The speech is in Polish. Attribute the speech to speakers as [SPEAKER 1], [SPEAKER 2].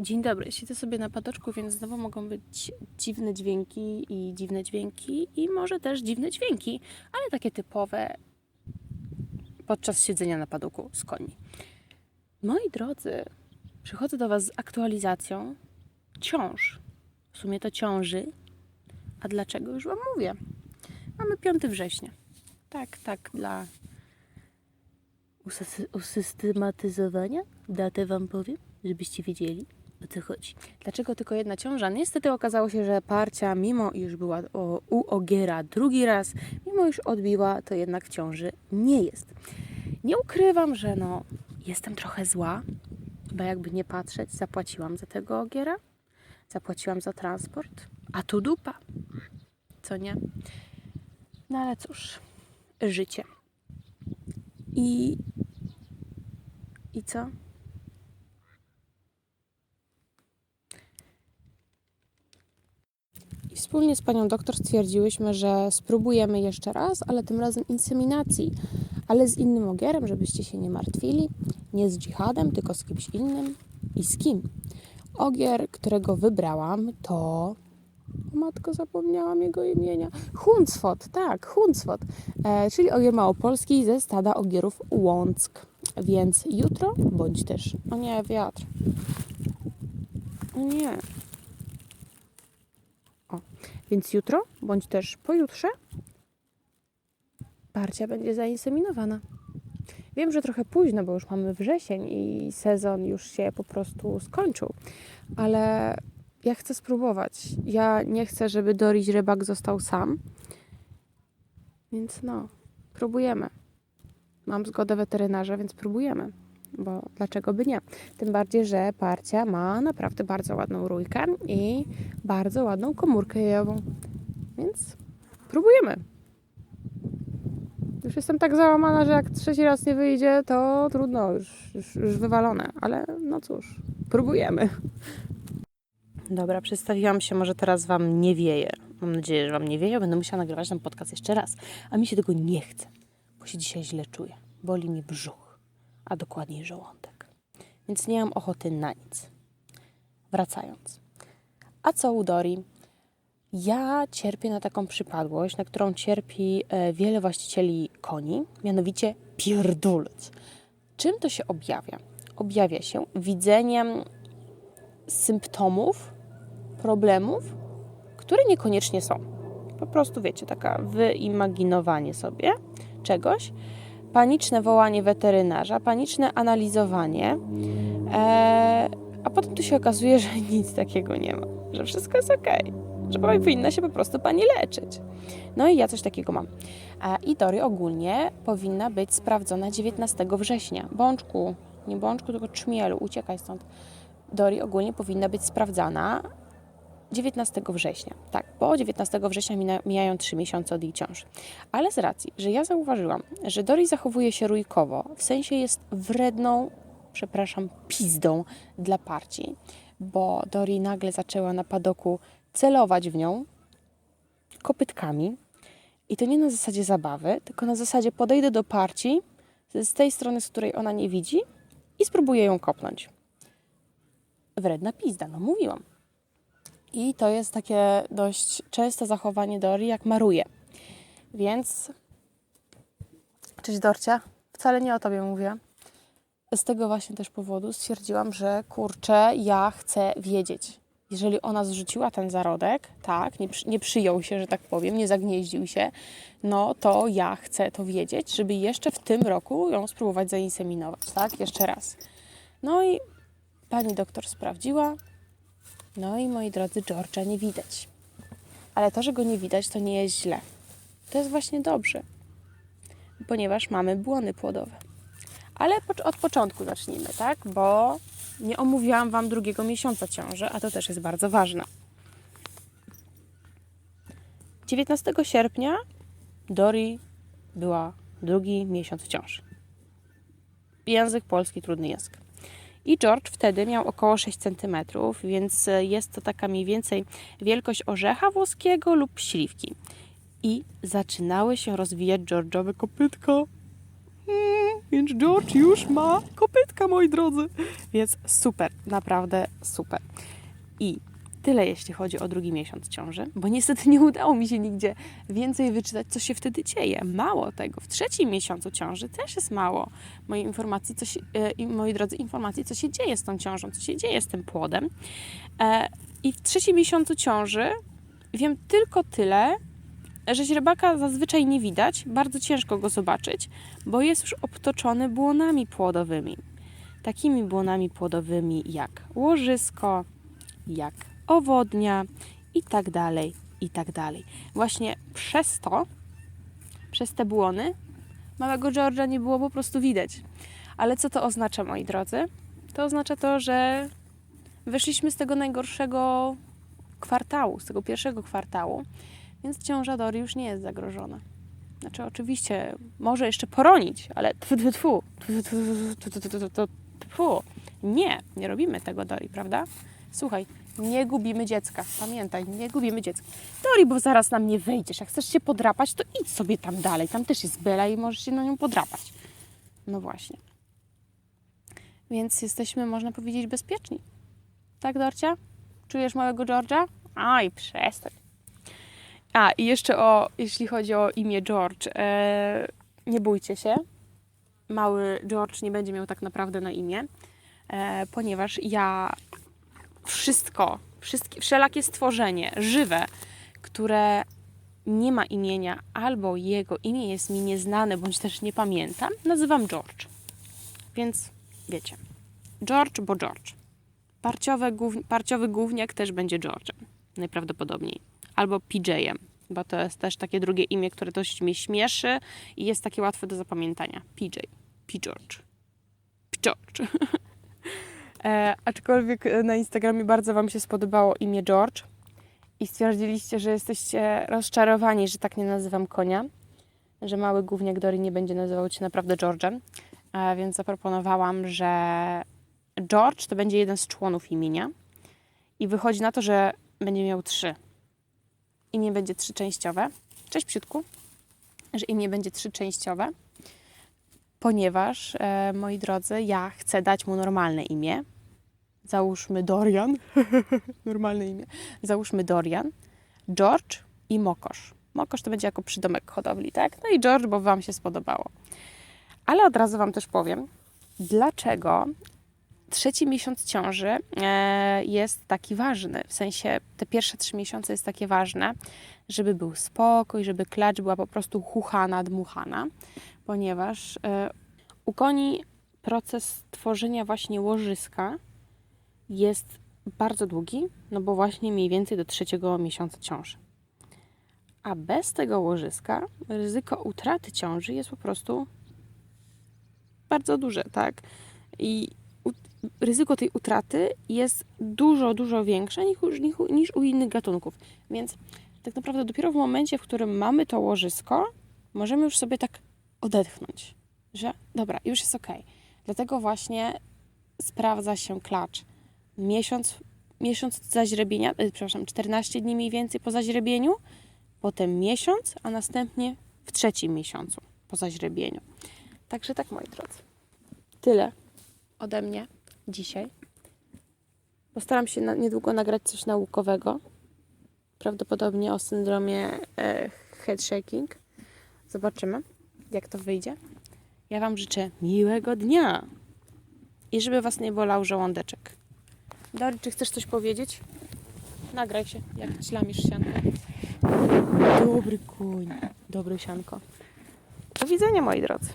[SPEAKER 1] Dzień dobry, siedzę sobie na patoczku, więc znowu mogą być dziwne dźwięki i dziwne dźwięki i może też dziwne dźwięki, ale takie typowe podczas siedzenia na padoku z koni. Moi drodzy, przychodzę do Was z aktualizacją ciąż. W sumie to ciąży. A dlaczego już Wam mówię? Mamy 5 września. Tak, tak, dla usystematyzowania datę Wam powiem, żebyście wiedzieli o co chodzi. Dlaczego tylko jedna ciąża? Niestety okazało się, że parcia, mimo iż była u Ogiera drugi raz, mimo iż odbiła, to jednak w ciąży nie jest. Nie ukrywam, że no, jestem trochę zła, bo jakby nie patrzeć, zapłaciłam za tego Ogiera, zapłaciłam za transport, a tu dupa. Co nie? No ale cóż, życie. I. I co? Wspólnie z panią doktor stwierdziłyśmy, że spróbujemy jeszcze raz, ale tym razem inseminacji, ale z innym ogierem, żebyście się nie martwili. Nie z dżihadem, tylko z kimś innym. I z kim? Ogier, którego wybrałam, to. Matko, zapomniałam jego imienia. Huncwot, tak, Huncwot, e, czyli ogier małopolski ze stada ogierów Łąck. Więc jutro, bądź też. O nie, wiatr. O nie. Więc jutro, bądź też pojutrze, parcia będzie zainseminowana. Wiem, że trochę późno, bo już mamy wrzesień i sezon już się po prostu skończył, ale ja chcę spróbować. Ja nie chcę, żeby Dori Źrebak został sam, więc no, próbujemy. Mam zgodę weterynarza, więc próbujemy, bo dlaczego by nie? Tym bardziej, że parcia ma naprawdę bardzo ładną rójkę i bardzo ładną komórkę jajową, więc próbujemy. Już jestem tak załamana, że jak trzeci raz nie wyjdzie, to trudno, już, już, już wywalone, ale no cóż, próbujemy. Dobra, przedstawiłam się, może teraz Wam nie wieje. Mam nadzieję, że Wam nie wieje. Będę musiała nagrywać ten podcast jeszcze raz. A mi się tego nie chce, bo się dzisiaj źle czuję. Boli mnie brzuch, a dokładniej żołądek. Więc nie mam ochoty na nic. Wracając. A co u Dori? Ja cierpię na taką przypadłość, na którą cierpi e, wiele właścicieli koni, mianowicie pierdulec. Czym to się objawia? Objawia się widzeniem symptomów, problemów, które niekoniecznie są. Po prostu wiecie, taka wyimaginowanie sobie czegoś, paniczne wołanie weterynarza, paniczne analizowanie, e, a potem tu się okazuje, że nic takiego nie ma, że wszystko jest ok, że powinna się po prostu pani leczyć. No i ja coś takiego mam. A I Dory ogólnie powinna być sprawdzona 19 września. Bączku, nie bączku, tylko czmielu, uciekaj stąd. Dori ogólnie powinna być sprawdzana 19 września. Tak, bo 19 września mijają 3 miesiące od jej ciąży. Ale z racji, że ja zauważyłam, że Dori zachowuje się rójkowo, w sensie jest wredną, przepraszam, pizdą dla parci, bo Dori nagle zaczęła na padoku celować w nią kopytkami i to nie na zasadzie zabawy, tylko na zasadzie podejdę do parci z tej strony, z której ona nie widzi i spróbuję ją kopnąć wredna pizda, no mówiłam. I to jest takie dość częste zachowanie Dori, jak maruje. Więc, cześć Dorcia, wcale nie o tobie mówię. Z tego właśnie też powodu stwierdziłam, że kurczę, ja chcę wiedzieć. Jeżeli ona zrzuciła ten zarodek, tak, nie, nie przyjął się, że tak powiem, nie zagnieździł się, no to ja chcę to wiedzieć, żeby jeszcze w tym roku ją spróbować zainseminować, tak, jeszcze raz. No i Pani doktor sprawdziła. No i moi drodzy, George'a nie widać. Ale to, że go nie widać, to nie jest źle. To jest właśnie dobrze, ponieważ mamy błony płodowe. Ale od początku zacznijmy, tak? Bo nie omówiłam Wam drugiego miesiąca ciąży, a to też jest bardzo ważne. 19 sierpnia Dori była drugi miesiąc ciąży. Język polski, trudny język. I George wtedy miał około 6 cm, więc jest to taka mniej więcej wielkość orzecha włoskiego lub śliwki. I zaczynały się rozwijać George'owe kopytka. Mm, Więc George już ma kopytka, moi drodzy. Więc super, naprawdę super. I tyle, jeśli chodzi o drugi miesiąc ciąży, bo niestety nie udało mi się nigdzie więcej wyczytać, co się wtedy dzieje. Mało tego, w trzecim miesiącu ciąży też jest mało mojej informacji, co się, e, moi drodzy, informacji, co się dzieje z tą ciążą, co się dzieje z tym płodem. E, I w trzecim miesiącu ciąży wiem tylko tyle, że źrebaka zazwyczaj nie widać, bardzo ciężko go zobaczyć, bo jest już obtoczony błonami płodowymi. Takimi błonami płodowymi jak łożysko, jak owodnia i tak dalej, i tak dalej. Właśnie przez to, przez te błony, małego Georgia nie było po prostu widać. Ale co to oznacza, moi drodzy? To oznacza to, że wyszliśmy z tego najgorszego kwartału, z tego pierwszego kwartału, więc ciąża Dory już nie jest zagrożona. Znaczy, oczywiście może jeszcze poronić, ale tfu, tfu, tfu, tfu, tfu, tfu, tfu, tfu. nie, nie robimy tego Dori, prawda? Słuchaj, nie gubimy dziecka. Pamiętaj, nie gubimy dziecka. Dori, bo zaraz na mnie wejdziesz. Jak chcesz się podrapać, to idź sobie tam dalej. Tam też jest Bela i możesz się na nią podrapać. No właśnie. Więc jesteśmy, można powiedzieć, bezpieczni. Tak, Dorcia? Czujesz małego George'a? Aj, przestań. A, i jeszcze o, jeśli chodzi o imię George, e, nie bójcie się. Mały George nie będzie miał tak naprawdę na imię, e, ponieważ ja wszystko, wszystkie, wszelakie stworzenie żywe, które nie ma imienia, albo jego imię jest mi nieznane, bądź też nie pamiętam, nazywam George. Więc wiecie, George, bo George. Parciowe, gówn- parciowy gówniak też będzie George'em, najprawdopodobniej. Albo PJ-em, bo to jest też takie drugie imię, które dość mnie śmieszy i jest takie łatwe do zapamiętania. PJ, P. George. P. George. E, aczkolwiek e, na Instagramie bardzo Wam się spodobało imię George i stwierdziliście, że jesteście rozczarowani, że tak nie nazywam konia, że mały gówniak Dory nie będzie nazywał Cię naprawdę George'em, e, więc zaproponowałam, że George to będzie jeden z członów imienia i wychodzi na to, że będzie miał trzy. Imię będzie trzyczęściowe. Cześć Psiutku, że imię będzie trzyczęściowe, ponieważ, e, moi drodzy, ja chcę dać mu normalne imię. Załóżmy Dorian. normalne imię. Załóżmy Dorian, George i Mokosz. Mokosz to będzie jako przydomek hodowli, tak? No i George, bo Wam się spodobało. Ale od razu Wam też powiem, dlaczego trzeci miesiąc ciąży e, jest taki ważny. W sensie te pierwsze trzy miesiące jest takie ważne, żeby był spokój, żeby klacz była po prostu chuchana, dmuchana, ponieważ e, u koni proces tworzenia właśnie łożyska jest bardzo długi, no bo właśnie mniej więcej do trzeciego miesiąca ciąży. A bez tego łożyska ryzyko utraty ciąży jest po prostu bardzo duże, tak? I ryzyko tej utraty jest dużo, dużo większe niż, niż, niż u innych gatunków. Więc tak naprawdę dopiero w momencie, w którym mamy to łożysko, możemy już sobie tak odetchnąć, że dobra, już jest ok. Dlatego właśnie sprawdza się klacz. Miesiąc, miesiąc zaźrebienia, e, przepraszam, 14 dni mniej więcej po zaźrebieniu, potem miesiąc, a następnie w trzecim miesiącu po zaźrebieniu. Także tak, moi drodzy. Tyle ode mnie dzisiaj. Postaram się na, niedługo nagrać coś naukowego. Prawdopodobnie o syndromie e, head shaking. Zobaczymy, jak to wyjdzie. Ja Wam życzę miłego dnia i żeby Was nie bolał żołądeczek. Dory, czy chcesz coś powiedzieć? Nagraj się, jak ślamisz sianko. Dobry koń, dobre sianko. Do widzenia, moi drodzy.